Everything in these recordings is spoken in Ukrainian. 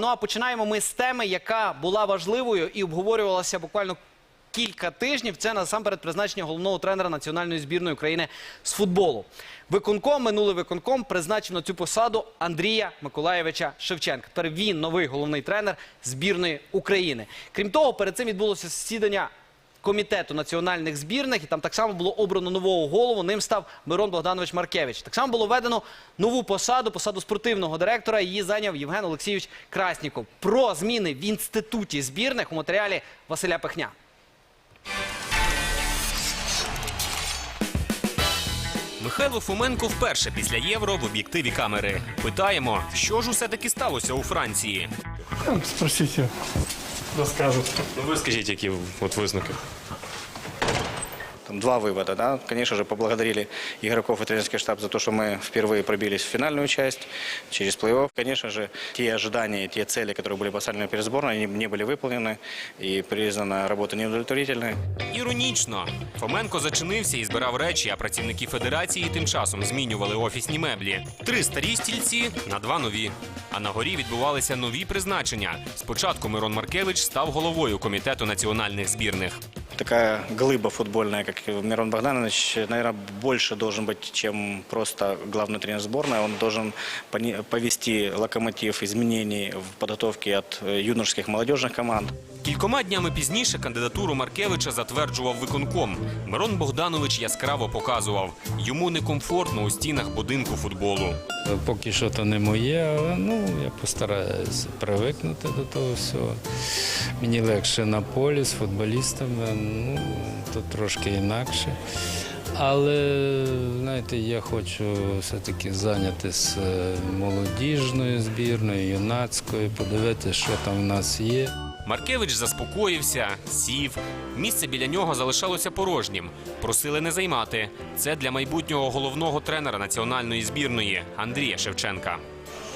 Ну а починаємо ми з теми, яка була важливою і обговорювалася буквально кілька тижнів. Це насамперед призначення головного тренера національної збірної України з футболу. Виконком, минулий виконком, призначив на цю посаду Андрія Миколаєвича Шевченка. Тепер він новий головний тренер збірної України. Крім того, перед цим відбулося засідання комітету національних збірних, і там так само було обрано нового голову. Ним став Мирон Богданович Маркевич. Так само було введено нову посаду, посаду спортивного директора. Її зайняв Євген Олексійович Красніков. Про зміни в інституті збірних у матеріалі Василя Пехня. Михайло Фоменко вперше після євро в об'єктиві камери. Питаємо, що ж усе таки сталося у Франції. Ну, Расскажут. Ну, ви скажіть, які от висновки? Там два вывода. Да? Конечно же, поблагодарили игроков и тренерский штаб за то, что мы впервые пробились в финальную часть через плей-офф. Конечно же, те ожидания, те цели, которые были поставлены перед сборной, они не были выполнены и признана работа неудовлетворительной. Іронічно, Фоменко зачинився і збирав речі, а працівники федерації тим часом змінювали офісні меблі. Три старі стільці на два нові. А на горі відбувалися нові призначення. Спочатку Мирон Маркевич став головою комітету національних збірних. Такая глыба футбольная, как Мирон Богданович, наверное, больше должен быть, чем просто главный тренер сборной. Он должен пони- повести локомотив изменений в подготовке от э, юношеских молодежных команд. Кількома днями пізніше кандидатуру Маркевича затверджував виконком. Мирон Богданович яскраво показував, йому некомфортно у стінах будинку футболу. Поки що то не моє, але ну, я постараюся привикнути до того всього. Мені легше на полі з футболістами, ну, тут трошки інакше. Але знаєте, я хочу все-таки зайнятися молодіжною збірною, юнацькою, подивитися, що там в нас є. Маркевич заспокоївся, сів. Місце біля нього залишалося порожнім. Просили не займати. Це для майбутнього головного тренера національної збірної Андрія Шевченка.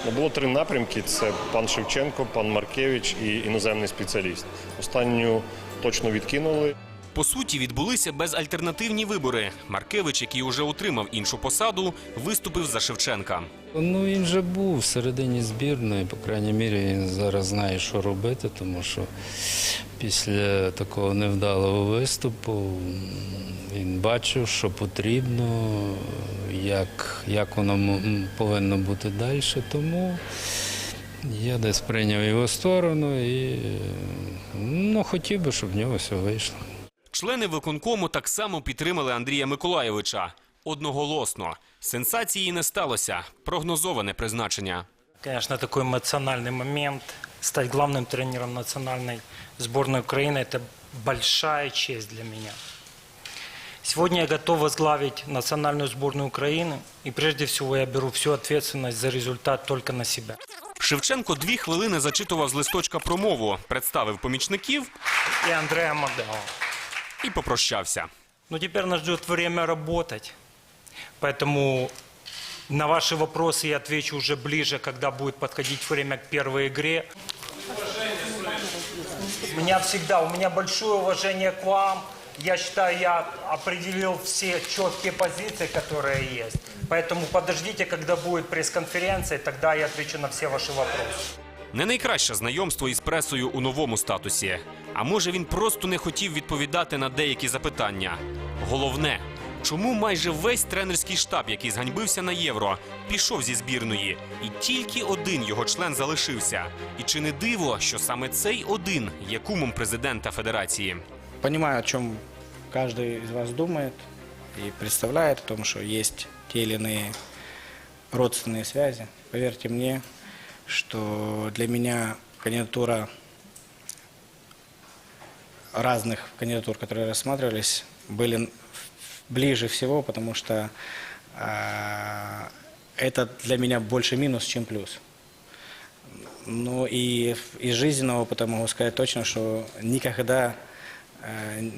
Ну, було три напрямки: це пан Шевченко, пан Маркевич і іноземний спеціаліст. Останню точно відкинули. По суті, відбулися безальтернативні вибори. Маркевич, який уже отримав іншу посаду, виступив за Шевченка. Ну, він же був всередині збірної, по крайній мірі, він зараз знає, що робити, тому що після такого невдалого виступу він бачив, що потрібно, як, як воно повинно бути далі. Тому я десь прийняв його сторону і ну, хотів би, щоб в нього все вийшло. Члени виконкому так само підтримали Андрія Миколаєвича. Одноголосно. Сенсації не сталося. Прогнозоване призначення. Конечно, такой эмоциональный момент. Стать главным тренером национальной сборной Украины – это большая честь для меня. Сегодня я готов возглавить национальную сборную Украины. И прежде всего я беру всю ответственность за результат только на себя. Шевченко дві хвилини зачитував з листочка промову, представив помічників И Андреа Мадео. і попрощався. Но теперь нас ждет время работать. Поэтому на ваши вопросы я отвечу уже ближе, когда будет подходить время к первой игре. У меня всегда, у меня большое уважение к вам. Я считаю, я определил все четкие позиции, которые есть. Поэтому подождите, когда будет пресс-конференция, тогда я отвечу на все ваши вопросы. Не найкраще знайомство із пресою у новому статусі. А може він просто не хотів відповідати на деякі запитання. Головне, чому майже весь тренерський штаб, який зганьбився на євро, пішов зі збірної, і тільки один його член залишився. І чи не диво, що саме цей один є кумом президента федерації? Понимаю, о чем каждый из вас думает и представляет, о том, что есть те или иные родственные связи. Поверьте мне, что для меня кандидатура разных кандидатур, которые рассматривались, были ближе всего, потому что а, это для меня больше минус, чем плюс. Ну и из жизненного опыта могу сказать точно, что никогда э,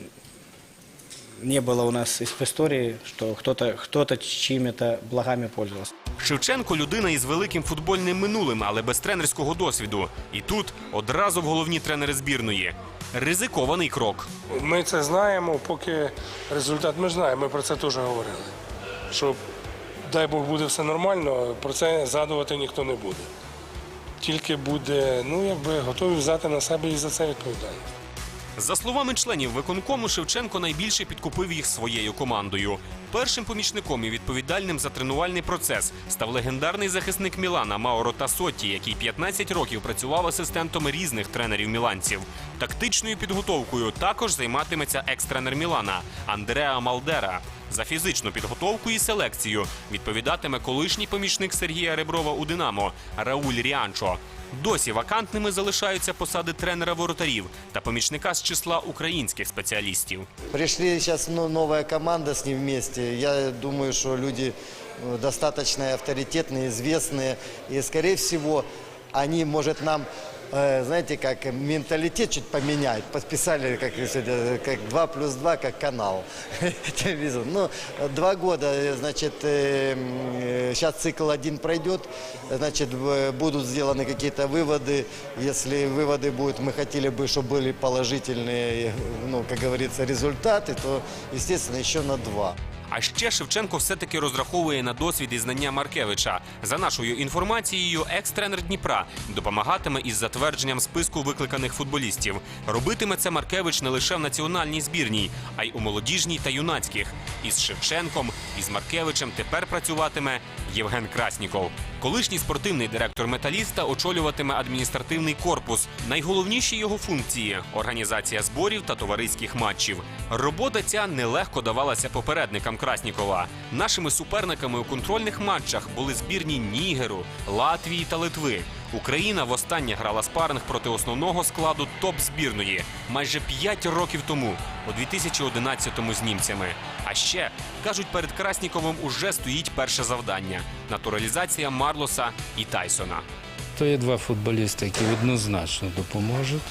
не было у нас в истории, что кто-то кто чьими-то благами пользовался. Шевченко людина із великим футбольним минулим, але без тренерського досвіду. І тут одразу в головні тренери збірної. Ризикований крок. Ми це знаємо, поки результат ми знаємо, ми про це теж говорили. Що дай Бог буде все нормально, про це згадувати ніхто не буде. тільки буде, ну якби готові взяти на себе і за це відповідальність. За словами членів виконкому, Шевченко найбільше підкупив їх своєю командою. Першим помічником і відповідальним за тренувальний процес став легендарний захисник Мілана Мауро Тасотті, який 15 років працював асистентом різних тренерів міланців. Тактичною підготовкою також займатиметься екс-тренер Мілана Андреа Малдера. За фізичну підготовку і селекцію відповідатиме колишній помічник Сергія Реброва у Динамо Рауль Ріанчо. Досі вакантними залишаються посади тренера воротарів та помічника з числа українських спеціалістів. Пришли сейчас ну, новая команда с ним вместе. Я думаю, что люди э, достаточно авторитетные, известные. И, скорее всего, они, может, нам, э, знаете, как менталитет чуть поменять. Подписали, как, как 2 плюс 2, как канал. Телевизор. Ну, два года, э, значит, сейчас цикл один пройдет, значит, будут сделаны какие-то выводы. Если выводы будут, мы хотели бы, чтобы были положительные, ну, как говорится, результаты, то, естественно, еще на два. А ще Шевченко все-таки розраховує на досвід і знання Маркевича. За нашою інформацією, екс-тренер Дніпра допомагатиме із затвердженням списку викликаних футболістів. Робитиме це Маркевич не лише в національній збірній, а й у молодіжній та юнацьких. Із Шевченком і з Маркевичем тепер працюватиме Євген Красніков. Колишній спортивний директор металіста очолюватиме адміністративний корпус. Найголовніші його функції організація зборів та товариських матчів. Робота ця нелегко давалася попередникам Краснікова. Нашими суперниками у контрольних матчах були збірні Нігеру, Латвії та Литви. Україна востаннє грала спаринг проти основного складу топ-збірної майже 5 років тому, у 2011-му з німцями. А ще кажуть, перед Красніковим уже стоїть перше завдання натуралізація Марлоса і Тайсона. То є два футболісти, які однозначно допоможуть.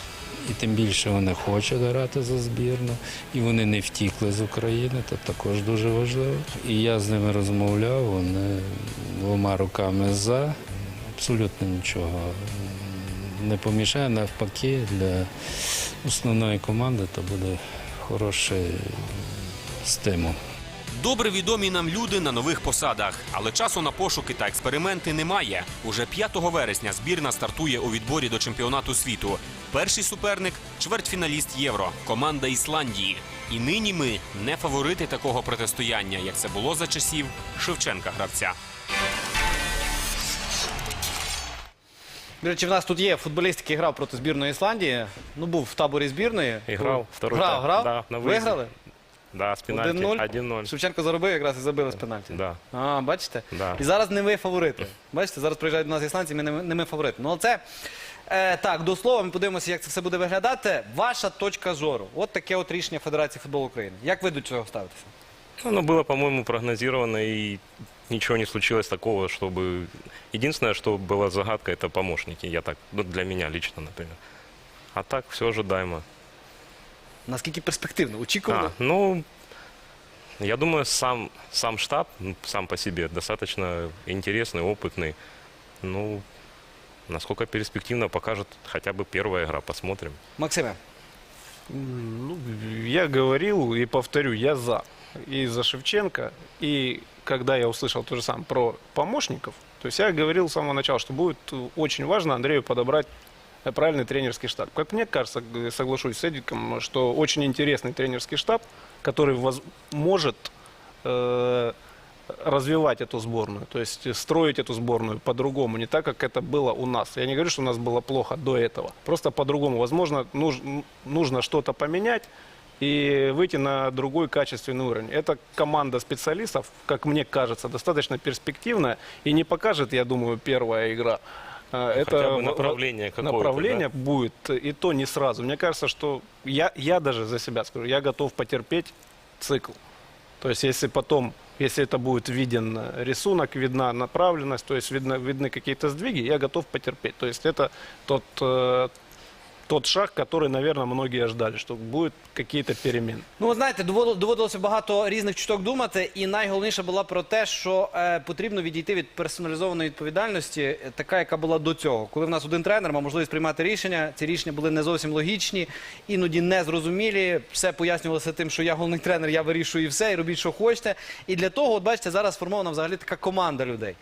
І тим більше вони хочуть грати за збірну, і вони не втікли з України, це також дуже важливо. І я з ними розмовляв, вони двома руками за. Абсолютно нічого не помішає. Навпаки, для основної команди це буде хороший стимул. Добре відомі нам люди на нових посадах, але часу на пошуки та експерименти немає. Уже 5 вересня збірна стартує у відборі до чемпіонату світу. Перший суперник чвертьфіналіст Євро, команда Ісландії. І нині ми не фаворити такого протистояння, як це було за часів Шевченка гравця. До речі, в нас тут є футболіст, який грав проти збірної Ісландії. Ну, був в таборі збірної. І грав, второй Грав, тайм. грав. Да, на виїзді. Виграли? Да, з пенальті 1-0. 1-0. Шевченко заробив якраз і забили з пенальті. Да. А, бачите? Да. І зараз не ви фаворити. Бачите, зараз приїжджають до нас ісландці, ми не, не ми фаворити. Ну, це е, так, до слова, ми подивимося, як це все буде виглядати. Ваша точка зору. От таке от рішення Федерації футболу України. Як ви до цього ставитеся? Оно было, по-моему, прогнозировано, и ничего не случилось такого, чтобы... Единственное, что было загадкой, это помощники. Я так, ну, для меня лично, например. А так все ожидаемо. Наскільки перспективно? Очікувано? А, ну, я думаю, сам, сам штаб, ну, сам по себе, достаточно интересный, опытный. Ну, насколько перспективно покажет хотя бы первая игра, посмотрим. Максиме, Ну, я говорил и повторю, я за. И за Шевченко, и когда я услышал то же самое про помощников, то есть я говорил с самого начала, что будет очень важно Андрею подобрать правильный тренерский штаб. Как мне кажется, соглашусь с Эдиком, что очень интересный тренерский штаб, который воз- может э, развивать эту сборную, то есть строить эту сборную по-другому, не так, как это было у нас. Я не говорю, что у нас было плохо до этого, просто по-другому. Возможно, нуж- нужно что-то поменять и выйти на другой качественный уровень. Эта команда специалистов, как мне кажется, достаточно перспективная и не покажет, я думаю, первая игра. Э, Это Хотя бы в- направление какое-то, направление будет, и то не сразу. Мне кажется, что я, я даже за себя скажу, я готов потерпеть цикл. То есть, если потом, если это будет виден э, рисунок, видна направленность, то есть видно, видны какие-то сдвиги, я готов потерпеть. То есть, это тот, э, тот шаг, который, наверное, многие ждали, что будут какие-то перемены. Ну, ви знаєте, доводило- доводилося багато різних чуток думати, і найголовніше було про те, що е, потрібно відійти від персоналізованої відповідальності, е, така, яка була до цього. Коли в нас один тренер мав можливість приймати рішення, ці рішення були не зовсім логічні, іноді незрозумілі. Все пояснювалося тим, що я головний тренер, я вирішую і все, і робіть, що хочете. І для того, от бачите, зараз сформована взагалі така команда людей.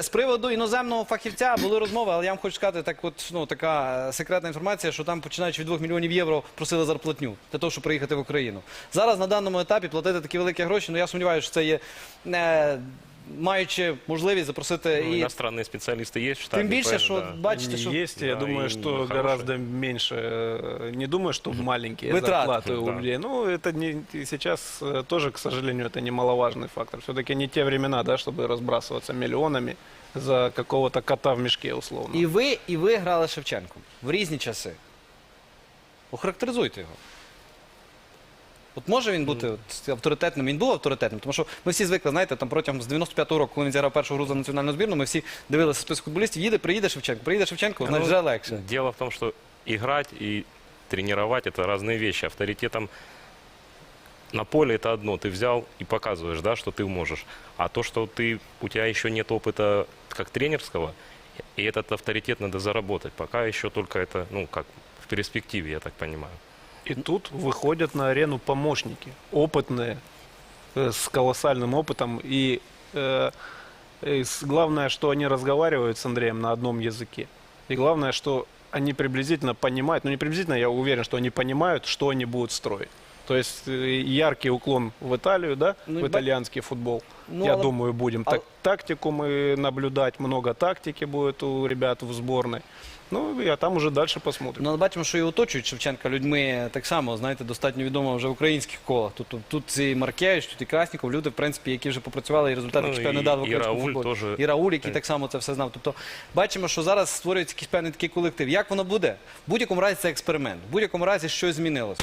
З приводу іноземного фахівця були розмови, але я вам хочу сказати, так от ну така е, секретна інформація, що там починаючи від 2 мільйонів євро просили зарплатню для того, щоб приїхати в Україну. Зараз на даному етапі платити такі великі гроші. Ну я сумніваюся, що це є е, Маючи можливість запросити Ну, і иностранные специалисты есть в штабе. тим більше, правильно, що да. бачите, що Есть, я Да, думаю, и что хорошие. гораздо меньше. э, Не думаю, что маленькие Вытраты. зарплаты у Да. людей. Ну, это не и сейчас э, тоже, к сожалению, это немаловажный фактор. Все-таки не те времена, да, чтобы разбрасываться миллионами за какого-то кота в мешке, условно. і ви, і ви грали з Шевченком в різні часи. Охарактеризуйте його. От може він бути от, авторитетним? Він був авторитетним, тому що ми всі звикли, знаєте, там протягом з 95-го року, коли він зіграв першу гру за національну збірну, ми всі дивилися список футболістів, їде, приїде Шевченко, приїде Шевченко, значить вже легше. Дело в том, что играть и тренировать это разные вещи. Авторитетом на поле это одно, ты взял и показываешь, да, что ты можешь. А то, что ты, у тебя еще нет опыта как тренерского, и этот авторитет надо заработать. Пока еще только это, ну, как в перспективе, я так понимаю. И тут выходят на арену помощники, опытные, э, с колоссальным опытом. И, э, и с- главное, что они разговаривают с Андреем на одном языке. И главное, что они приблизительно понимают, ну не приблизительно, я уверен, что они понимают, что они будут строить. То есть э, яркий уклон в Италию, да, Ну, в итальянский футбол. Ну, я але- думаю, будем а- так, тактику мы наблюдать, много тактики будет у ребят в сборной. Ну, а там уже дальше посмотрим. Ну, але бачимо, що і оточують Шевченка людьми так само, знаєте, достатньо відомо вже в українських колах. Тут, тут, тут і Маркевич, тут і Красніков, люди, в принципі, які вже попрацювали і результати Ну, чемпіонату і- в українському футболі. теж. І Рауль, який так само це все знав. Тобто бачимо, що зараз створюється якийсь певний такий колектив. Як воно буде? В будь-якому разі це експеримент. В будь-якому разі щось змінилось.